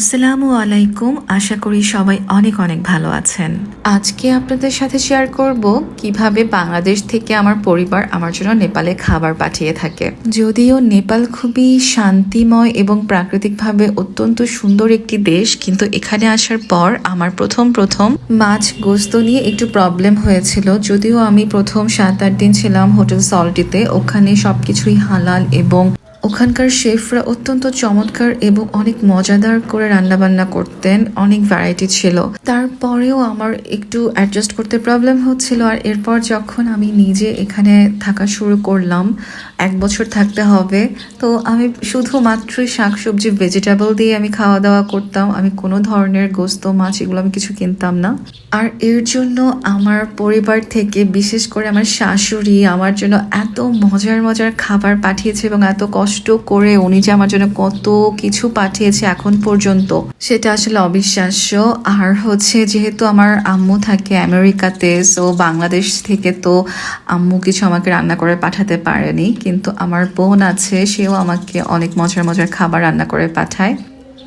আসসালামু আলাইকুম। আশা করি সবাই অনেক অনেক ভালো আছেন। আজকে আপনাদের সাথে শেয়ার করব কীভাবে বাংলাদেশ থেকে আমার পরিবার আমার জন্য নেপালে খাবার পাঠিয়ে থাকে। যদিও নেপাল খুবই শান্তিময় এবং প্রাকৃতিকভাবে অত্যন্ত সুন্দর একটি দেশ, কিন্তু এখানে আসার পর আমার প্রথম প্রথম মাছ গোস্ত নিয়ে একটু প্রবলেম হয়েছিল। যদিও আমি প্রথম সাত আট দিন ছিলাম হোটেল সল্টিতে, ওখানে সবকিছুই হালাল এবং ওখানকার শেফরা অত্যন্ত চমৎকার এবং অনেক মজাদার করে রান্নাবান্না করতেন, অনেক ভ্যারাইটি ছিল। তারপরেও আমার একটু অ্যাডজাস্ট করতে প্রবলেম হচ্ছিল আর এরপর যখন আমি নিজে এখানে থাকা শুরু করলাম, এক বছর থাকতে হবে, তো আমি শুধুমাত্রই শাকসবজি ভেজিটেবল দিয়ে আমি খাওয়া দাওয়া করতাম, আমি কোনো ধরনের গোস্ত, মাছ এগুলো আমি কিছু কিনতাম না। আর এর জন্য আমার পরিবার থেকে, বিশেষ করে আমার শাশুড়ি, আমার জন্য এত মজার মজার খাবার পাঠিয়েছে এবং এত কষ্ট করে উনি যে আমার জন্য কত কিছু পাঠিয়েছে এখন পর্যন্ত, সেটা আসলে অবিশ্বাস্য। আর হচ্ছে যেহেতু আমার আম্মু থাকে আমেরিকাতে সো বাংলাদেশ থেকে তো আম্মু কিছু আমাকে রান্না করে পাঠাতে পারেনি। কিন্তু আমার বোন আছে, সেও আমাকে অনেক মজার মজার খাবার রান্না করে পাঠায়।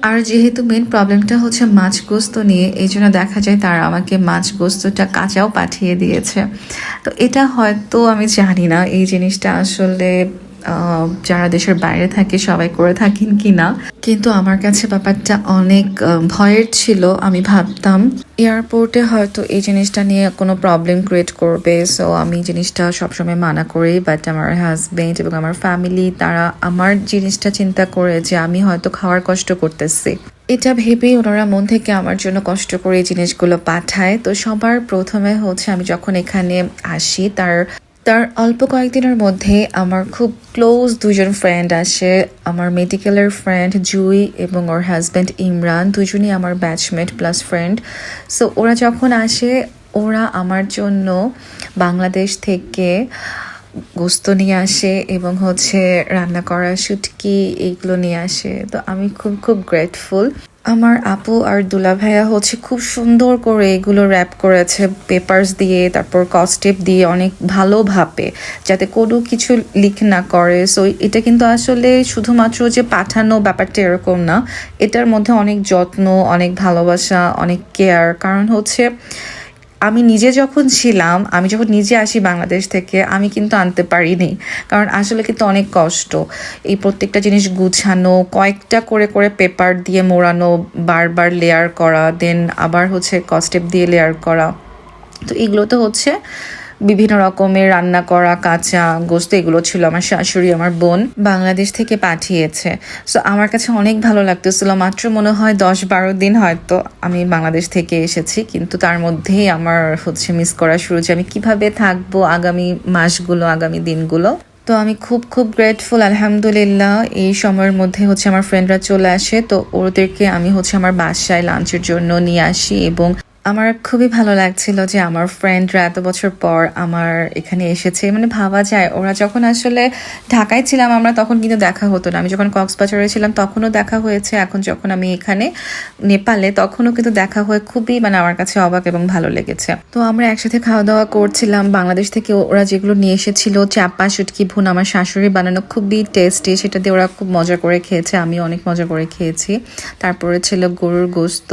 আর যেহেতু মেন প্রবলেমটা হচ্ছে মাছ গোস্ত নিয়ে, এই জন্য দেখা যায় তারা আমাকে মাছ গোস্তটা কাঁচাও পাঠিয়ে দিয়েছে। তো এটা হয়তো আমি জানি না, এই জিনিসটা আসলে যারা দেশের বাইরে থাকে, সবাই করে থাকেন কি না কিন্তু আমার কাছে ব্যাপারটা অনেক ভয়ের ছিল। আমি ভাবতাম, এয়ারপোর্টে হয়তো এই জিনিসটা নিয়ে কোনো প্রবলেম ক্রিয়েট করবে। সো আমি জিনিসটা সবসময় মানা করি। বাট আমার হাজবেন্ড এবং আমার ফ্যামিলি তারা আমার জিনিসটা চিন্তা করে যে আমি হয়তো খাওয়ার কষ্ট করতেছি। এটা ভেবেই ওনারা মন থেকে আমার জন্য কষ্ট করে এই জিনিসগুলো পাঠায়। তো সবার প্রথমে হচ্ছে, আমি যখন এখানে আসি, তার তার অল্প কয়েকদিনের মধ্যে আমার খুব ক্লোজ দুজন ফ্রেন্ড আসে আমার মেডিকেলের ফ্রেন্ড জুই এবং ওর হাজব্যান্ড ইমরান, দুজনই আমার ব্যাচমেট প্লাস ফ্রেন্ড সো ওরা যখন আসে, ওরা আমার জন্য বাংলাদেশ থেকে গোস্ত নিয়ে আসে এবং হচ্ছে রান্না করা শুটকি এইগুলো নিয়ে আসে। তো আমি খুব খুব গ্রেটফুল আমার আপু আর দুলা ভাইয়া হচ্ছে খুব সুন্দর করে এগুলো র্যাপ করেছে পেপার্স দিয়ে, তারপর কস্টেপ দিয়ে, অনেক ভালোভাবে যাতে কোনো কিছু লিক না করে। সো এটা কিন্তু আসলে শুধুমাত্র যে পাঠানো ব্যাপারটা এরকম না, এটার মধ্যে অনেক যত্ন, অনেক ভালোবাসা, অনেক কেয়ার কারণ হচ্ছে আমি নিজে যখন ছিলাম, আমি যখন নিজে আসি বাংলাদেশ থেকে, আমি কিন্তু আনতে পারিনি। কারণ আসলে কিন্তু অনেক কষ্ট। এই প্রত্যেকটা জিনিস গুছানো, কয়েকটা করে করে পেপার দিয়ে মোড়ানো, বারবার লেয়ার করা দেন আবার হচ্ছে কস্টেপ দিয়ে লেয়ার করা। তো এগুলো তো হচ্ছে বিভিন্ন রকমের রান্না করা, কাঁচা, গোস্ত, এগুলো ছিল আমার শাশুড়ি, আমার বোন বাংলাদেশ থেকে পাঠিয়েছে। সো আমার কাছে অনেক ভালো লাগতেছিল। মাত্র মনে হয় দশ বারো দিন হয়তো আমি বাংলাদেশ থেকে এসেছি, কিন্তু তার মধ্যেই আমার হচ্ছে মিস করা শুরু যে আমি কীভাবে থাকব আগামী মাসগুলো, আগামী দিনগুলো? তো আমি খুব খুব গ্রেটফুল আলহামদুলিল্লাহ। এই সময়ের মধ্যে হচ্ছে আমার ফ্রেন্ডরা চলে আসে, তো ওদেরকে আমি হচ্ছে আমার বাসায় লাঞ্চের জন্য নিয়ে আসি এবং আমার খুবই ভালো লাগছিল যে আমার ফ্রেন্ডরা এত বছর পর আমার এখানে এসেছে। মানে ভাবা যায়, ওরা যখন আসলে ঢাকায় ছিলাম আমরা তখন কিন্তু দেখা হতো না। আমি যখন কক্সবাজারে ছিলাম তখনও দেখা হয়েছে, এখন যখন আমি এখানে নেপালে তখনও কিন্তু দেখা হয়ে খুবই মানে আমার কাছে অবাক এবং ভালো লেগেছে। তো আমরা একসাথে খাওয়া দাওয়া করছিলাম, বাংলাদেশ থেকে ওরা যেগুলো নিয়ে এসেছিল, চাপা, শুটকি, ভুন, আমার শাশুড়ি বানানো খুবই টেস্টি সেটা দিয়ে ওরা খুব মজা করে খেয়েছে আমি অনেক মজা করে খেয়েছি। তারপরে ছিল গরুর গোস্ত।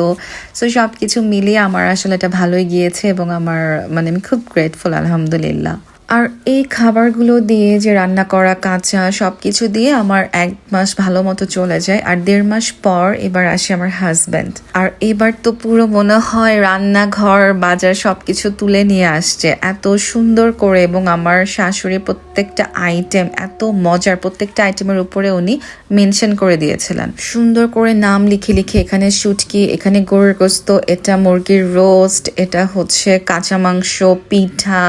সো সব কিছু মিলিয়ে আমার আসলে এটা ভালোই গিয়েছে এবং আমার মানে আমি খুব গ্রেটফুল আলহামদুলিল্লাহ। আর এই খাবারগুলো দিয়ে যে রান্না করা, কাঁচা সব কিছু দিয়ে আমার এক মাস ভালো মতো চলে যায়। আর দেড় মাস পর এবার আসে আমার হাজব্যান্ড আর এবার তো পুরো মনে হয় রান্নাঘর, বাজার সব কিছু তুলে নিয়ে আসছে। এত সুন্দর করে এবং আমার শাশুড়ি প্রত্যেকটা আইটেম এত মজার প্রত্যেকটা আইটেমের উপরে উনি মেনশন করে দিয়েছিলেন। সুন্দর করে নাম লিখে লিখে এখানে শুটকি, এখানে গরুর গোস্ত, এটা মুরগির রোস্ট এটা হচ্ছে কাঁচা মাংস, পিঠা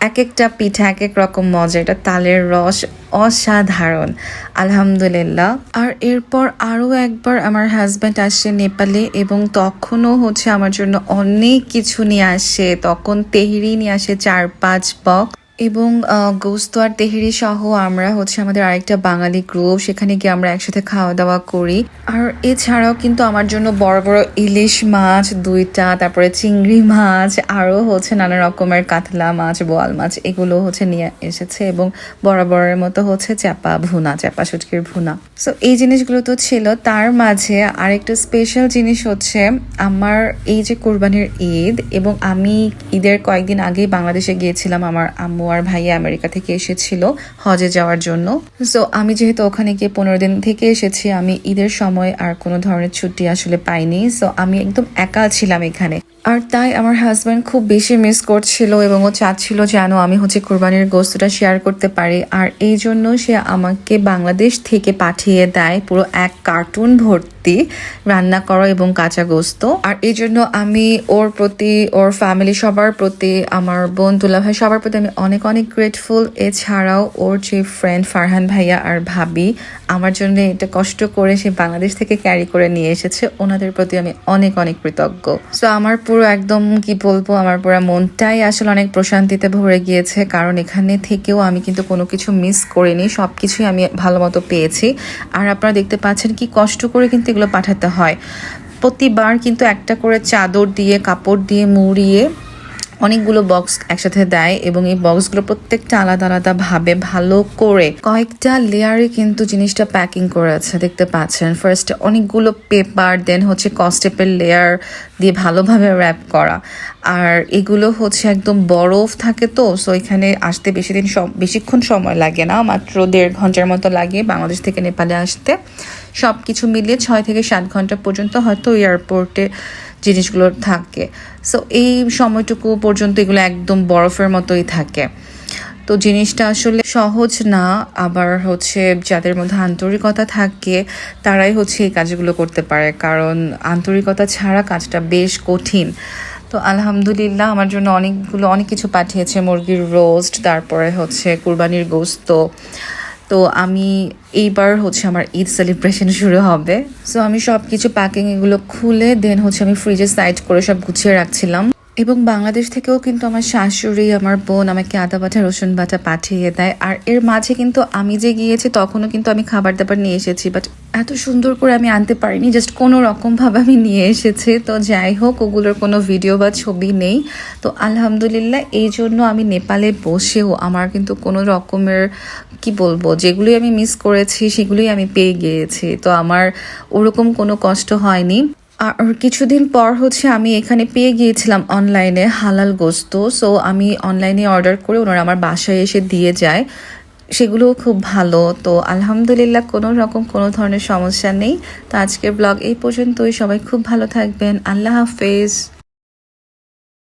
এক একটা পিঠা এক এক রকম মজা। এটা তালের রস অসাধারণ। আলহামদুলিল্লাহ। আর এরপর আরও একবার আমার হাজব্যান্ড আসে নেপালে এবং তখনও হচ্ছে আমার জন্য অনেক কিছু নিয়ে আসে। তখন তেহরি নিয়ে আসে চার পাঁচ বক্স এবং আহ, গোস্ত আর তেহেরি সহ আমরা হচ্ছে আমাদের আরেকটা বাঙালি গ্রুপ সেখানে গিয়ে আমরা একসাথে খাওয়া দাওয়া করি। আর এছাড়াও কিন্তু আমার জন্য বড় বড় ইলিশ মাছ দুইটা তারপরে চিংড়ি মাছ আরও হচ্ছে নানা রকমের কাতলা মাছ বোয়াল মাছ এগুলো হচ্ছে নিয়ে এসেছে এবং বরাবরের মতো হচ্ছে চাপা ভুনা চাপা শুটকির ভুনা। সো এই জিনিসগুলো তো ছিল। তার মাঝে আরেকটা স্পেশাল জিনিস হচ্ছে আমার এই যে কোরবানির ঈদ এবং আমি ঈদের কয়েকদিন আগেই বাংলাদেশে গিয়েছিলাম আমার আম্মু আর ভাইয়া আমেরিকা থেকে এসেছিল হজে যাওয়ার জন্য। সো আমি যেহেতু ওখানে গিয়ে পনেরো দিন থেকে এসেছি, আমি ঈদের সময় আর কোনো ধরনের ছুটি আসলে পাইনি। সো আমি একদম একা ছিলাম এখানে। আর তাই আমার হাজব্যান্ড খুব বেশি মিস করছিল এবং ও চাচ্ছিল যেন আমি হচ্ছে কোরবানির গোস্তটা শেয়ার করতে পারি। আর এই জন্য সে আমাকে বাংলাদেশ থেকে পাঠিয়ে দেয় পুরো এক কার্টুন ভর্তি রান্না করা এবং কাঁচা গোস্ত আর এই জন্য আমি ওর প্রতি, ওর ফ্যামিলি সবার প্রতি, আমার বোন তুলা ভাই সবার প্রতি আমি অনেক অনেক অনেক গ্রেটফুল এছাড়াও ওর যে ফ্রেন্ড ফারহান ভাইয়া আর ভাবি, আমার জন্য এটা কষ্ট করে সে বাংলাদেশ থেকে ক্যারি করে নিয়ে এসেছে। ওনাদের প্রতি আমি অনেক অনেক কৃতজ্ঞ। সো আমার পুরো একদম কি বলব, আমার পুরো মনটাই আসলে অনেক প্রশান্তিতে ভরে গিয়েছে। কারণ এখানে থেকেও আমি কিন্তু কোনো কিছু মিস করিনি সব কিছুই আমি ভালো মতো পেয়েছি। আর আপনারা দেখতে পাচ্ছেন কি কষ্ট করে কিন্তু এগুলো পাঠাতে হয়। প্রতিবার কিন্তু একটা করে চাদর দিয়ে, কাপড় দিয়ে মুড়িয়ে অনেকগুলো বক্স একসাথে দেয় এবং এই বক্সগুলো প্রত্যেকটা আলাদা আলাদা ভাবে ভালো করে কয়েকটা লেয়ারে কিন্তু জিনিসটা প্যাকিং করে আছে, দেখতে পাচ্ছেন। ফার্স্ট অনেকগুলো পেপার দেন হচ্ছে কস্টেপের লেয়ার দিয়ে ভালোভাবে র্যাপ করা। আর এগুলো হচ্ছে একদম বরফ থাকে তো সো এখানে আসতে বেশি দিন বেশিক্ষণ সময় লাগে না, মাত্র দেড় ঘণ্টার মতো লাগে বাংলাদেশ থেকে নেপালে আসতে। সব কিছু মিলিয়ে ছয় থেকে সাত ঘণ্টা পর্যন্ত হয়তো এয়ারপোর্টে জিনিসগুলো থাকে। সো এই সময়টুকু পর্যন্ত এগুলো একদম বরফের মতোই থাকে। তো জিনিসটা আসলে সহজ না, আবার হচ্ছে যাদের মধ্যে আন্তরিকতা থাকে, তারাই হচ্ছে এই কাজগুলো করতে পারে। কারণ আন্তরিকতা ছাড়া কাজটা বেশ কঠিন। তো আলহামদুলিল্লাহ, আমার জন্য অনেকগুলো, অনেক কিছু পাঠিয়েছে মুরগির রোস্ট তারপরে হচ্ছে কুরবানির গোস্ত। তো আমি এইবার হচ্ছে আমার ঈদ সেলিব্রেশন শুরু হবে। সো আমি সব কিছু প্যাকিং এগুলো খুলে দেন হচ্ছে আমি ফ্রিজে সাইড করে সব গুছিয়ে রাখছিলাম। এবং বাংলাদেশ থেকেও কিন্তু আমার শাশুড়ি, আমার বোন আমাকে আদা বাটা, রসুন বাটা পাঠিয়ে দেয়। আর এর মাঝে কিন্তু আমি যে গিয়েছি, তখনও কিন্তু আমি খাবার দাবার নিয়ে এসেছি। বাট এত সুন্দর করে আমি আনতে পারিনি জাস্ট কোনো রকমভাবে আমি নিয়ে এসেছি। তো যাই হোক, ওগুলোর কোনো ভিডিও বা ছবি নেই। তো আলহামদুলিল্লাহ, এই জন্য আমি নেপালে বসেও আমার কিন্তু কোনো রকমের, কি বলব, যেগুলোই আমি মিস করেছি, সেগুলোই আমি পেয়ে গিয়েছি। তো আমার ওরকম কোনো কষ্ট হয়নি। আর কিছুদিন পর হচ্ছে আমি এখানে পেয়ে গিয়েছিলাম অনলাইনে হালাল গোস্ত। সো আমি অনলাইনে অর্ডার করে ওনারা আমার বাসায় এসে দিয়ে যায়। সেগুলোও খুব ভালো। তো, আলহামদুলিল্লাহ কোনো রকম কোনো ধরনের সমস্যা নেই। তো, আজকের ব্লগ এই পর্যন্তই। সবাই খুব ভালো থাকবেন। আল্লাহ হাফেজ।